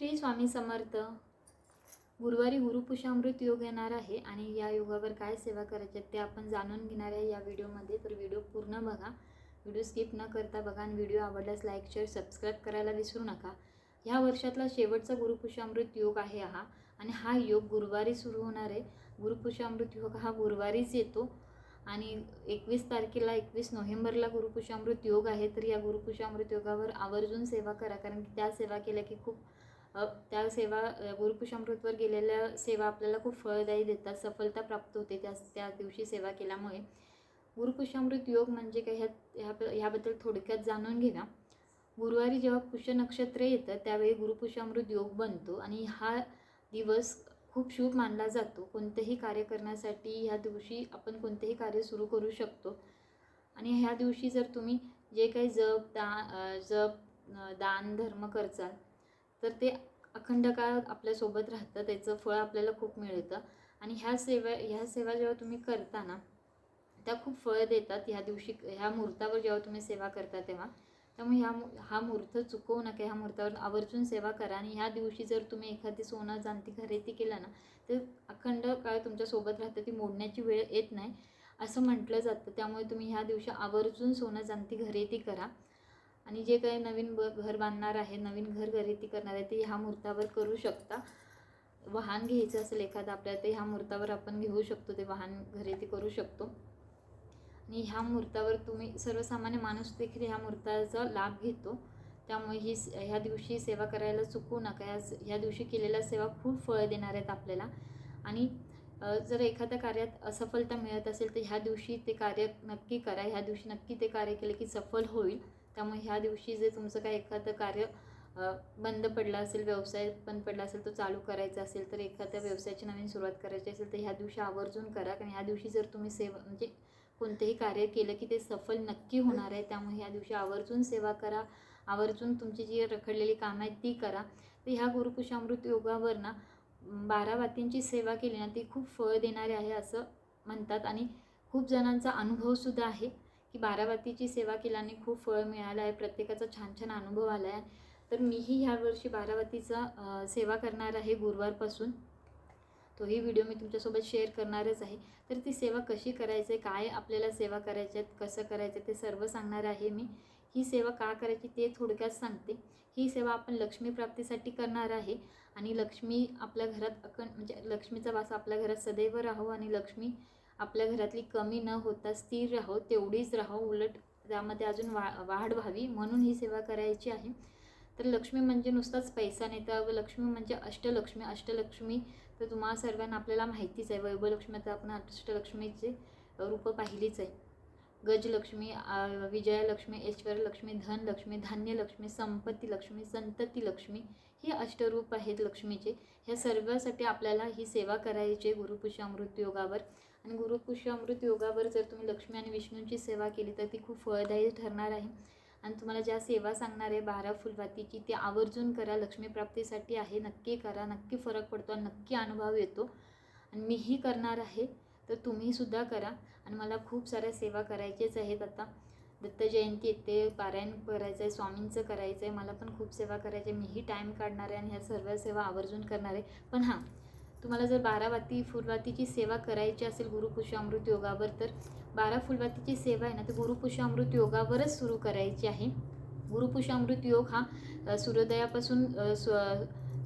श्री स्वामी समर्थ. गुरुवारी गुरुपुषामृत योग येणार आहे आणि या योगावर काय सेवा करायच्या ते आपण जाणून घेणार आहे या व्हिडिओमध्ये. तर व्हिडिओ पूर्ण बघा. व्हिडिओ स्किप न करता बघा आणि व्हिडिओ आवडल्यास लाईक शेअर सबस्क्राईब करायला विसरू नका. ह्या वर्षातला शेवटचा गुरुपुषामृत योग आहे हा आणि हा योग गुरुवारी सुरू होणार आहे. गुरुपुषामृत योग हा गुरुवारीच येतो आणि एकवीस तारखेला एकवीस नोव्हेंबरला गुरुपुषामृत योग आहे. तर या गुरुपुषामृत योगावर आवर्जून सेवा करा कारण की त्या सेवा केल्या की खूप त्या सेवा गुरुकुशामृतवर गेलेल्या सेवा आपल्याला खूप फळदायी देतात सफलता प्राप्त होते त्या त्या दिवशी सेवा केल्यामुळे. गुरुकुशामृत योग म्हणजे काय ह्या ह्या ह्याबद्दल थोडक्यात जाणून घेऊया गुरुवारी जेव्हा पुष्य नक्षत्र येतं त्यावेळी गुरुपुषामृत योग बनतो आणि हा दिवस खूप शुभ मानला जातो. कोणतेही कार्य करण्यासाठी ह्या दिवशी आपण कोणतेही कार्य सुरू करू शकतो. आणि ह्या दिवशी जर तुम्ही जे काही जप दा जप दान धर्म करचाल तर ते अखंड काळ आपल्यासोबत राहतं त्याचं फळ आपल्याला खूप मिळतं. आणि ह्या सेवा ह्या सेवा जेव्हा तुम्ही करता ना त्या खूप फळ देतात. ह्या दिवशी ह्या मुहूर्तावर जेव्हा तुम्ही सेवा करता तेव्हा त्यामुळे ह्या मु- हा मुहूर्त चुकवू नका ह्या मुहूर्तावर आवर्जून सेवा करा. आणि ह्या दिवशी जर तुम्ही एखादी सोनं जाणती खरेदी केलं ना तर अखंड काळ तुमच्यासोबत राहतं ती मोडण्याची वेळ येत नाही. असं म्हटलं जातं. त्यामुळे तुम्ही ह्या दिवशी आवर्जून सोनं जाणती खरेदी करा. आणि जे काही नवीन ब घर बांधणार आहे नवीन घर खरेदी करणार आहे ते ह्या मुहूर्तावर करू शकता. वाहन घ्यायचं असेल एखादं आपल्याला ते ह्या मुहूर्तावर आपण घेऊ शकतो ते वाहन खरेदी करू शकतो. आणि ह्या मुहूर्तावर तुम्ही सर्वसामान्य माणूस देखील ह्या मुहूर्ताचा लाभ घेतो. त्यामुळे ही ह्या दिवशी सेवा करायला चुकू नका. ह्या ह्या दिवशी केलेल्या सेवा खूप फळं देणार आहेत आपल्याला. आणि जर एखाद्या कार्यात असफलता मिळत असेल तर ह्या दिवशी ते कार्य नक्की करा. ह्या दिवशी नक्की ते कार्य केले की सफल होईल. त्यामुळे ह्या दिवशी जे तुमचं काय एखादं कार्य बंद पडला असेल व्यवसाय बंद पडला असेल तो चालू करायचा असेल तर एखाद्या व्यवसायाची नवीन सुरुवात करायची असेल तर ह्या दिवशी आवर्जून करा. कारण ह्या दिवशी जर तुम्ही सेवा म्हणजे कोणतेही कार्य केलं की ते सफल नक्की होणार आहे त्यामुळे ह्या दिवशी आवर्जून सेवा करा. आवर्जून तुमची जी रखडलेली कामं आहेत ती करा. तर ह्या गुरुकुशामृत योगावर ना बारा वातींची सेवा केली ना ती खूप फळ देणारी आहे असं म्हणतात. आणि खूप जणांचा अनुभवसुद्धा आहे. की बारावतीची सेवा केल्याने खूप फळ मिळालं आहे प्रत्येकाचा छान छान अनुभव आला आहे. तर मीही ह्या वर्षी सेवा करणार आहे गुरुवारपासून. तोही व्हिडिओ मी तुमच्यासोबत शेअर करणारच आहे. तर ती सेवा कशी करायची आहे काय आपल्याला सेवा करायच्या आहेत कसं करायचं ते सर्व सांगणार आहे मी. ही सेवा का करायची ते थोडक्यात सांगते. ही सेवा आपण लक्ष्मी प्राप्तीसाठी करणार आहे आणि लक्ष्मी आपल्या घरात अखंड म्हणजे लक्ष्मीचा वास आपल्या घरात सदैव राहो आणि लक्ष्मी आपल्या घरातली कमी न होता स्थिर राहो तेवढीच राहो. उलट त्यामध्ये अजून वा वाढ व्हावी म्हणून ही सेवा करायची आहे. तर लक्ष्मी म्हणजे नुसताच पैसा नाही तर लक्ष्मी म्हणजे अष्टलक्ष्मी. अष्टलक्ष्मी तर तुम्हाला सर्वांना आपल्याला माहितीच आहे. वैभवलक्ष्मी तर आपण अष्टलक्ष्मीचे रूपं पाहिलीच आहे. गजलक्ष्मी विजयालक्ष्मी ऐश्वर्यलक्ष्मी धनलक्ष्मी धान्यलक्ष्मी संपत्ती लक्ष्मी संतती लक्ष्मी ही अष्टरूप आहेत लक्ष्मीचे. ह्या सर्वासाठी आपल्याला ही सेवा करायची गुरुपुषा गुरुपुष्यामृत योगावर आणि गुरुपुष्यामृत योगावर जर तुम्ही लक्ष्मी आणि विष्णूंची सेवा केली तर ती खूप फळदायी ठरणार आहे. आणि तुम्हाला ज्या सेवा सांगणार आहे बारा फुलवातीची ती आवर्जून करा लक्ष्मी प्राप्तीसाठी आहे नक्की करा नक्की फरक पडतो आणि नक्की अनुभव येतो. आणि मीही करणार आहे तर तुम्हीसुद्धा करा. आणि मला खूप साऱ्या सेवा करायच्याच आहेत आता. दत्त जयंती येते पारायण करायचं आहे स्वामींचं करायचं आहे मला पण खूप सेवा करायची आहे मीही टाईम काढणार आहे आणि ह्या सर्व सेवा आवर्जून करणार आहे. पण हां तुम्हाला जर बारावाती फुलवातीची सेवा करायची असेल गुरुपुष्यामृत योगावर तर बारा फुलवातीची सेवा आहे ना ती गुरुपुष्यामृत योगावरच सुरू करायची आहे. गुरुपुष्यामृत योग हा सूर्योदयापासून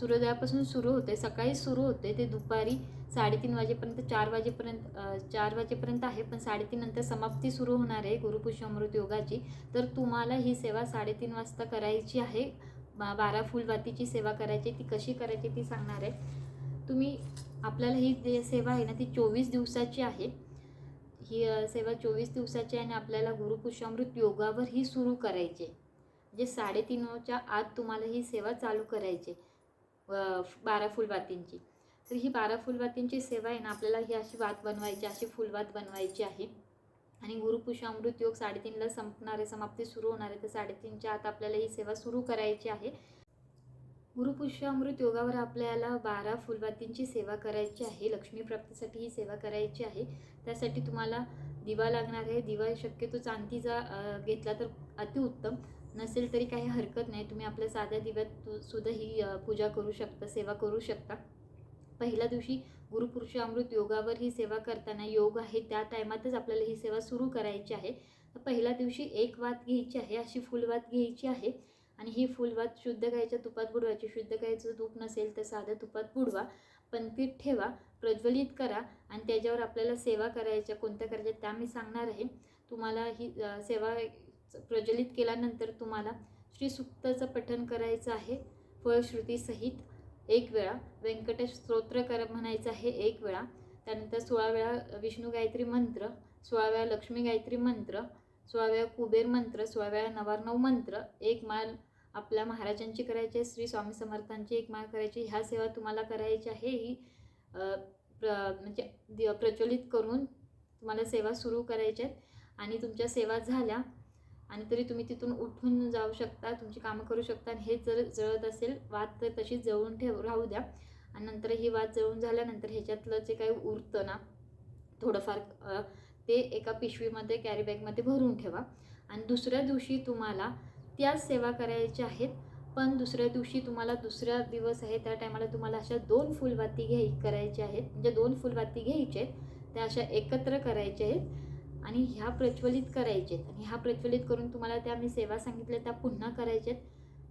सूर्योदयापासून सुरू होते सकाळी सुरू होते ते दुपारी साडेतीन वाजेपर्यंत चार वाजेपर्यंत चार वाजेपर्यंत आहे पण साडेतीन नंतर समाप्ती सुरू होणार आहे गुरुपुष्यामृत योगाची. तर तुम्हाला ही सेवा साडेतीन वाजता करायची आहे. बा बारा फुलवातीची सेवा करायची ती कशी करायची ती सांगणार आहे. तुम्ही आपल्याला ही जे सेवा आहे ना ती चोवीस दिवसाची आहे. ही सेवा चोवीस दिवसाची आहे आणि आपल्याला गुरुपुष्यामृत योगावर ही सुरू करायची आहे. म्हणजे साडेतीनच्या आत तुम्हाला ही सेवा चालू करायची आहे. बारा फुलवातींची तर ही बारा फुलवातींची सेवा आहे ना आपल्याला ही अशी वात बनवायची अशी फुलवात बनवायची आहे. आणि गुरुपुष्यामृत योग साडेतीनला संपणार आहे समाप्ती सुरू होणार आहे तर साडेतीनच्या आत आपल्याला ही सेवा सुरू करायची आहे. गुरुपुष्यामृत योगावर आपल्याला बारा फुलवातींची सेवा करायची आहे. लक्ष्मी प्राप्तीसाठी ही सेवा करायची आहे. त्यासाठी तुम्हाला दिवा लागणार आहे. दिवा शक्यतो चांदीचा घेतला तर अतिउत्तम नसेल तरी काही हरकत नाही. तुम्ही आपल्या साध्या दिव्यात सुद्धा ही पूजा करू शकता सेवा करू शकता. पहिल्या दिवशी गुरुपुरुष अमृत योगावर ही सेवा करताना योग आहे. त्या टायमातच आपल्याला ही सेवा सुरू करायची आहे. पहिल्या दिवशी एक वात घ्यायची आहे. अशी फुलवात घ्यायची आहे. आणि ही फुलवात शुद्ध गायच्या तुपात बुडवायची. शुद्ध गायचं तूप नसेल तर साधं तुपात बुडवा. पणपीठ ठेवा प्रज्वलित करा आणि त्याच्यावर आपल्याला सेवा करायच्या कोणत्या करायच्या त्या मी सांगणार आहे. तुम्हाला ही सेवा प्रज्वलित केल्यानंतर तुम्हाला श्री सुक्ताचं पठण करायचं आहे. फळश्रुतीसहित एक वेळा. व्यंकटेश स्तोत्र कर म्हणायचं आहे एक वेळा. त्यानंतर सोळा वेळा विष्णू गायत्री मंत्र सोळा वेळा लक्ष्मी गायत्री मंत्र सोळा वेळा कुबेर मंत्र सोळा वेळा नवार्णव मंत्र एक माळ आपल्या महाराजांची करायची आहे श्री स्वामी समर्थांची एक माळ करायची ह्या सेवा तुम्हाला करायची आहे ही प्र म्हणजे प्रचलित करून तुम्हाला सेवा सुरू करायच्या आहेत. आणि तुमच्या सेवा झाल्या आणि तरी तुम्ही तिथून उठून जाऊ शकता तुमची कामं करू शकता आणि हे जर जळत असेल वाद तर तशीच जळून ठेव राहू द्या. आणि नंतर ही वाद जळून झाल्यानंतर ह्याच्यातलं जे काही उरतं ना थोडंफार ते एका पिशवीमध्ये कॅरी बॅगमध्ये भरून ठेवा. आणि दुसऱ्या दिवशी तुम्हाला त्याच सेवा करायच्या आहेत. पण दुसऱ्या दिवशी तुम्हाला दुसरा दिवस आहे. त्या टायमाला तुम्हाला अशा दोन फुलवाती घ्याय करायच्या आहेत. म्हणजे दोन फुलवाती घ्यायच्या आहेत. त्या अशा एकत्र करायच्या आहेत. आणि ह्या प्रज्वलित करायचे आहेत. आणि ह्या प्रज्वलित करून तुम्हाला त्या मी सेवा सांगितल्या त्या पुन्हा करायच्या आहेत.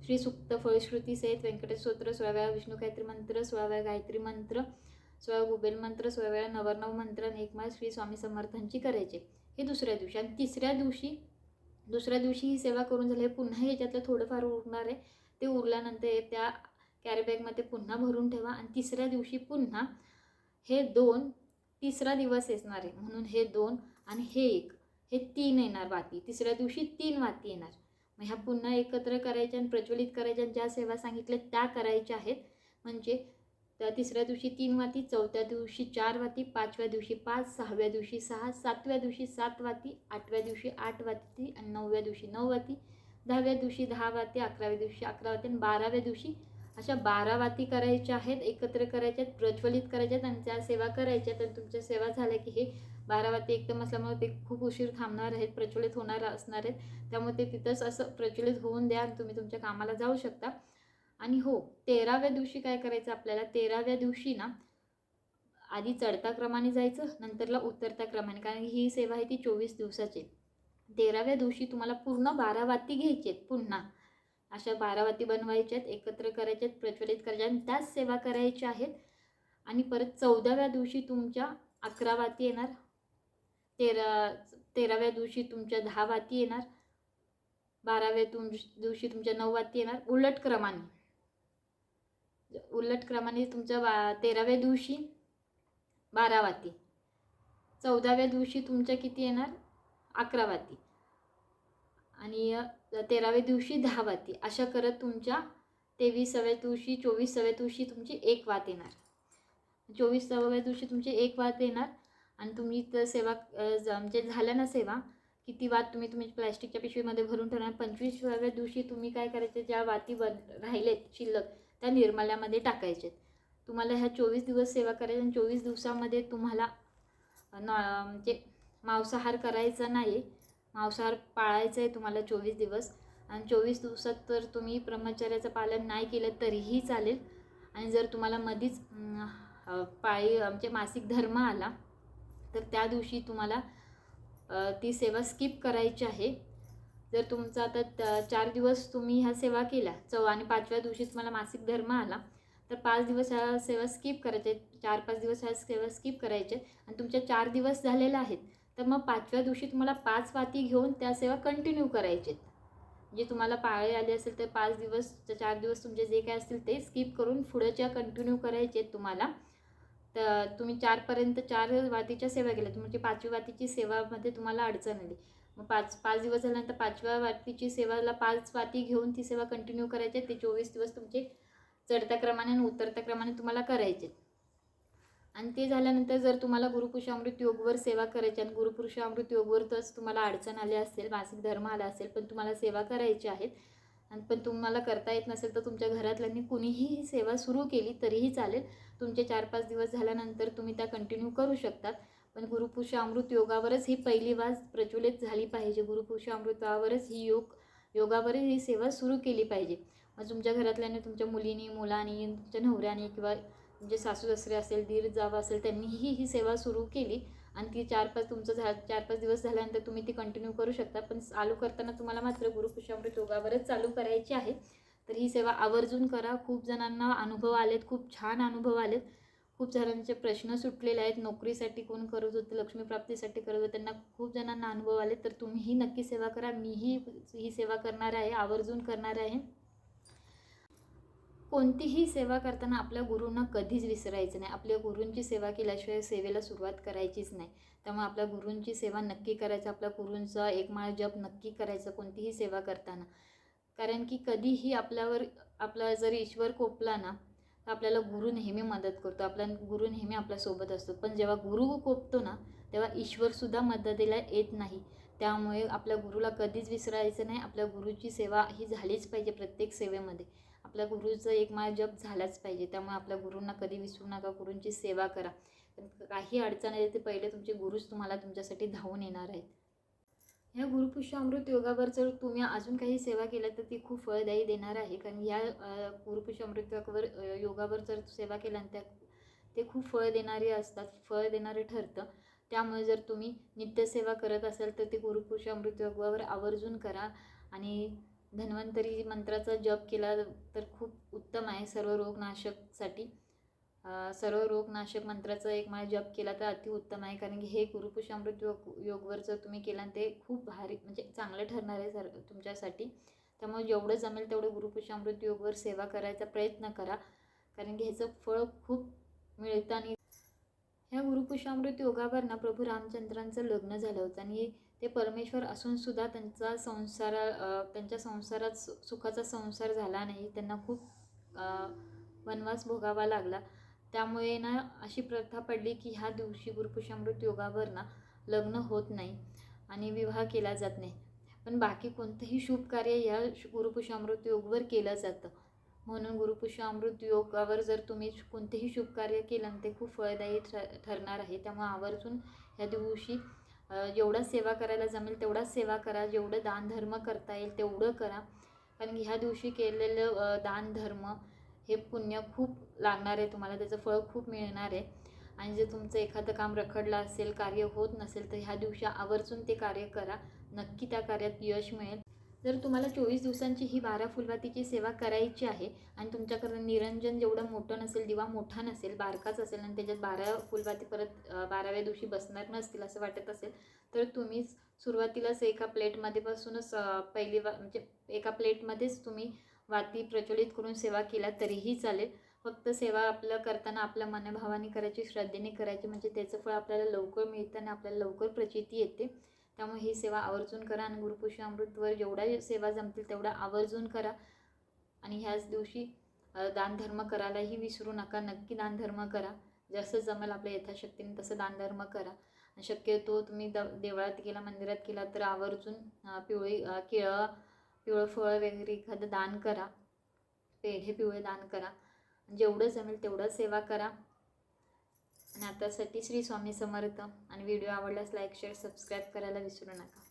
श्री सुक्त फळश्रुती सहित व्यंकटेश स्तोत्र विष्णू गायत्री मंत्र सोळाव्या गायत्री मंत्र सोळा गुबेल मंत्र सोळाव्या नवरनव मंत्र आणि श्री स्वामी समर्थांची करायचे हे दुसऱ्या दिवशी आणि तिसऱ्या दिवशी दुसऱ्या दिवशी ही सेवा करून झाली. पुन्हा याच्यातलं थोडंफार उरणार आहे. ते उरल्यानंतर त्या कॅरीबॅगमध्ये पुन्हा भरून ठेवा. आणि तिसऱ्या दिवशी पुन्हा हे दोन तिसरा दिवस येणार आहे. म्हणून हे दोन आणि हे एक. हे तीन येणार वाती. तिसऱ्या दिवशी तीन वाती येणार. मग ह्या पुन्हा एकत्र करायच्या आणि प्रज्वलित करायच्या आणि ज्या सेवा सांगितल्या त्या करायच्या आहेत. म्हणजे त्या तिसऱ्या दिवशी तीन वाती चौथ्या दिवशी चार वाती पाचव्या दिवशी पाच सहाव्या दिवशी सहा सातव्या दिवशी सात वाती आठव्या दिवशी आठ वाती आणि नवव्या दिवशी नऊ वाती. दहाव्या दिवशी दहा वाती अकराव्या दिवशी अकरा वाती आणि बाराव्या दिवशी अशा बारा वाती करायच्या आहेत एकत्र करायच्या आहेत प्रज्वलित करायच्या आहेत आणि त्या सेवा करायच्या आहेत. आणि तुमच्या सेवा झाल्या की हे बारा वाती एकदम असल्यामुळे ते खूप उशीर थांबणार आहेत प्रज्वलित होणार असणार आहेत. त्यामुळे ते तिथंच असं प्रज्वलित होऊन द्या आणि तुम्ही तुमच्या कामाला जाऊ शकता. आणि हो तेराव्या दिवशी काय करायचं आपल्याला? तेराव्या दिवशी ना आधी चढता क्रमाने जायचं नंतरला उतरता क्रमाने. कारण ही सेवा आहे ती चोवीस दिवसाची. तेराव्या दिवशी तुम्हाला पूर्ण बारा वाती घ्यायची आहेत पुन्हा. अशा बारा वाती बनवायच्या आहेत एकत्र करायच्या आहेत प्रज्वलित करायच्या आणि त्याच सेवा करायच्या आहेत. आणि परत चौदाव्या दिवशी तुमच्या अकरा वाती येणार. तेरा तेराव्या दिवशी तुमच्या दहा वाती येणार. बाराव्या तुम दिवशी तुमच्या नऊ वाती येणार. उलट क्रमाने. उलट क्रमाने तुमच्या बा तेराव्या दिवशी बारा वाती चौदाव्या दिवशी तुमच्या किती येणार? अकरा वाती आणि तेराव्या दिवशी दहा वाती अशा करत तुमच्या तेवीसाव्या दिवशी चोवीसाव्या दिवशी तुमची एक वात येणार. चोवीसाव्या दिवशी तुमची एक वात येणार. आणि तुम्ही तर सेवा म्हणजे झाल्या ना सेवा किती वात तुम्ही तुम्ही प्लॅस्टिकच्या पिशवीमध्ये भरून ठेवणार. पंचवीसाव्या दिवशी तुम्ही काय करायचे? ज्या वाती बन राहिलेत शिल्लक त्या निर्माल्यामध्ये टाकायचे तुम्हाला ह्या चोवीस दिवस सेवा करायची आणि चोवीस दिवसामध्ये तुम्हाला नॉ म्हणजे मांसाहार करायचा नाही. मांसाहार पाळायचा आहे तुम्हाला चोवीस दिवस. आणि चोवीस दिवसात तर तुम्ही ब्रह्मचर्याचं पालन नाही केलं तरीही चालेल. आणि जर तुम्हाला मधीच पाळी म्हणजे मासिक धर्म आला तर त्या दिवशी तुम्हाला ती सेवा स्किप करायची आहे. जर तुमचा आता त- चार दिवस तुम्ही ह्या सेवा केल्या चौ आणि पाचव्या दिवशी तुम्हाला मासिक धर्म आला तर पाच दिवस ह्या सेवा स्किप करायचे चार पाच दिवस ह्या सेवा स्किप करायचे आणि तुमच्या चार दिवस झालेले आहेत तर मग पाचव्या दिवशी तुम्हाला पाच वाती घेऊन त्या सेवा कंटिन्यू करायचे जे तुम्हाला पाळे आले असेल तर पाच दिवस चार दिवस तुमचे जे काय असतील ते स्किप करून पुढच्या कंटिन्यू करायचे आहेत तुम्हाला. तर तुम्ही चारपर्यंत चार वातीच्या सेवा केल्या तुमची पाचवी वातीची सेवामध्ये तुम्हाला अडचण आली. मग पाच पाच दिवस झाल्यानंतर पाचव्या वाटीची सेवाला पाच वाटी घेऊन ती सेवा कंटिन्यू करायची आहे. ते चोवीस दिवस तुमचे चढत्या क्रमाने आणि उतरत्या क्रमाने तुम्हाला करायचे आणि ते झाल्यानंतर जर तुम्हाला गुरुपुरुषामृत योगवर सेवा करायची आणि गुरुपुरुषामृत तरच तुम्हाला अडचण आली असेल मासिक धर्म आला असेल पण तुम्हाला सेवा करायची आहेत आणि पण तुम्हाला करता येत नसेल तर तुमच्या घरातल्यांनी कुणीही ही सेवा सुरू केली तरीही चालेल. तुमचे चार पाच दिवस झाल्यानंतर तुम्ही त्या कंटिन्यू करू शकतात. पण गुरुपुरुष अमृत योगावरच ही पहिली वाज प्रज्वलित झाली पाहिजे. गुरुपुरुष अमृतावरच ही योग योगावरच ही सेवा सुरू केली पाहिजे. मग तुमच्या घरातल्याने तुमच्या मुलीनी मुलांनी तुमच्या नवऱ्याने किंवा तुमचे सासू सासरे असेल दीर जावा असेल त्यांनीही ही सेवा सुरू केली. आणि ती चार पाच तुमचं झा चार पाच दिवस झाल्यानंतर तुम्ही ती कंटिन्यू करू शकता. पण चालू करताना तुम्हाला मात्र गुरुपुषामृत योगावरच चालू करायची आहे. तर ही सेवा आवर्जून करा. खूप जणांना अनुभव आलेत खूप छान अनुभव आलेत. खूप जणांचे प्रश्न सुटलेले आहेत. नोकरीसाठी कोण करत होतं लक्ष्मीप्राप्तीसाठी करत होतं त्यांना खूप जणांना अनुभव आले. तर तुम्हीही नक्की सेवा करा. मीही ही सेवा करणार आहे आवर्जून करणार आहे. कोणतीही सेवा करताना आपल्या गुरूंना कधीच विसरायचं नाही. आपल्या गुरूंची सेवा केल्याशिवाय सेवेला सुरुवात करायचीच नाही. त्यामुळे आपल्या गुरूंची सेवा नक्की करायचं आपल्या गुरूंचा एक माळ जप नक्की करायचं कोणतीही सेवा करताना. कारण की कधीही आपल्यावर आपला जर ईश्वर कोपला ना तर आपल्याला गुरु नेहमी मदत करतो. आपला गुरु नेहमी आपल्यासोबत असतो. पण जेव्हा गुरु कोपतो ना तेव्हा ईश्वरसुद्धा मदतीला येत नाही. त्यामुळे आपल्या गुरुला कधीच विसरायचं नाही. आपल्या गुरुची सेवा ही झालीच पाहिजे प्रत्येक सेवेमध्ये. आपल्या गुरुचं एक माळ जप झालाच पाहिजे. त्यामुळे आपल्या गुरूंना कधी विसरू नका. गुरूंची सेवा करा. काही अडचण येते पहिले तुमचे गुरुच तुम्हाला तुमच्यासाठी धावून येणार आहेत. ह्या गुरुपुष्य अमृत योगावर जर तुम्ही अजून काही सेवा केल्या तर ती खूप फळदायी देणार आहे. कारण या गुरुपुष्य अमृत योगावर योगावर जर सेवा केल्या त्या ते खूप फळ देणारे असतात. फळ देणारे ठरतं. त्यामुळे जर तुम्ही नित्यसेवा करत असाल तर ते गुरुपुरुष अमृत योगावर आवर्जून करा. आणि धन्वंतरी मंत्राचा जप केला तर खूप उत्तम आहे सर्व रोगनाशकसाठी. सर्व रोगनाशक मंत्राचा एक माळ जप केला तर अतिउत्तम आहे. कारण की हे गुरुपुषामृत योग योगवर जर तुम्ही केला ते खूप भारी म्हणजे चांगलं ठरणार आहे सर तुमच्यासाठी. त्यामुळे जेवढं जमेल तेवढं गुरुपुषामृत योगवर सेवा करायचा प्रयत्न करा. कारण की ह्याचं फळ खूप मिळतं आणि ह्या गुरुपुषामृत योगावर ना प्रभू रामचंद्रांचं लग्न झालं होतं आणि ते परमेश्वर असूनसुद्धा त्यांचा संसारा त्यांच्या संसारात सुखाचा संसार झाला नाही. त्यांना खूप वनवास भोगावा लागला. त्यामुळे ना अशी प्रथा पडली की ह्या दिवशी गुरुपुषामृत योगावर ना लग्न होत नाही आणि विवाह केला जात नाही. पण बाकी कोणतंही शुभ कार्य या गुरुपुषामृत योगवर केलं जातं. म्हणून गुरुपुषामृत योगावर जर तुम्ही कोणतेही शुभ कार्य केलं ते खूप फळदायी ठरणार आहे. त्यामुळे आवर्जून ह्या दिवशी जेवढा सेवा करायला जमेल तेवढाच सेवा करा. जेवढं दानधर्म करता येईल तेवढं करा. कारण ह्या दिवशी केलेलं दानधर्म हे पुण्य खूप लागणार आहे तुम्हाला. त्याचं फळ खूप मिळणार आहे. आणि जर तुमचं एखादं काम रखडलं असेल कार्य होत नसेल तर ह्या दिवशी आवर्जून ते कार्य करा. नक्की त्या कार्यात यश मिळेल. जर तुम्हाला चोवीस दिवसांची ही बारा फुलवातीची सेवा करायची आहे आणि तुमच्याकडे निरंजन जेवढं मोठं नसेल दिवा मोठा नसेल बारकाच असेल आणि त्याच्यात बारा फुलवाती परत बाराव्या दिवशी बसणार नसतील असं वाटत असेल तर तुम्ही सुरुवातीलाच एका प्लेटमध्ये पासूनच पहिली वा म्हणजे एका प्लेटमध्येच तुम्ही वाती प्रचलित करून सेवा केला तरीही चालेल. फक्त सेवा आपलं करताना आपल्या मनभावाने करायची श्रद्धेने करायची म्हणजे त्याचं फळ आपल्याला लवकर मिळतं आणि आपल्याला लवकर प्रचिती येते. त्यामुळे ही सेवा आवर्जून करा आणि गुरुपुष अमृतवर जेवढ्या सेवा जमतील तेवढा आवर्जून करा. आणि ह्याच दिवशी दानधर्म करायलाही विसरू नका. नक्की दानधर्म करा. जसं जमेल आपल्या यथाशक्तीने तसं दानधर्म करा. शक्यतो तुम्ही द देवळात गेला मंदिरात गेला तर आवर्जून पिवळी केळं पिवळं फळं वगैरे एखादं दान करा. पेढे पिवळे दान करा. जेवढं जमेल तेवढं सेवा करा. आतासाठी श्री स्वामी समर्थ. आणि व्हिडिओ आवडल्यास लाईक शेअर सबस्क्राईब करायला विसरू नका.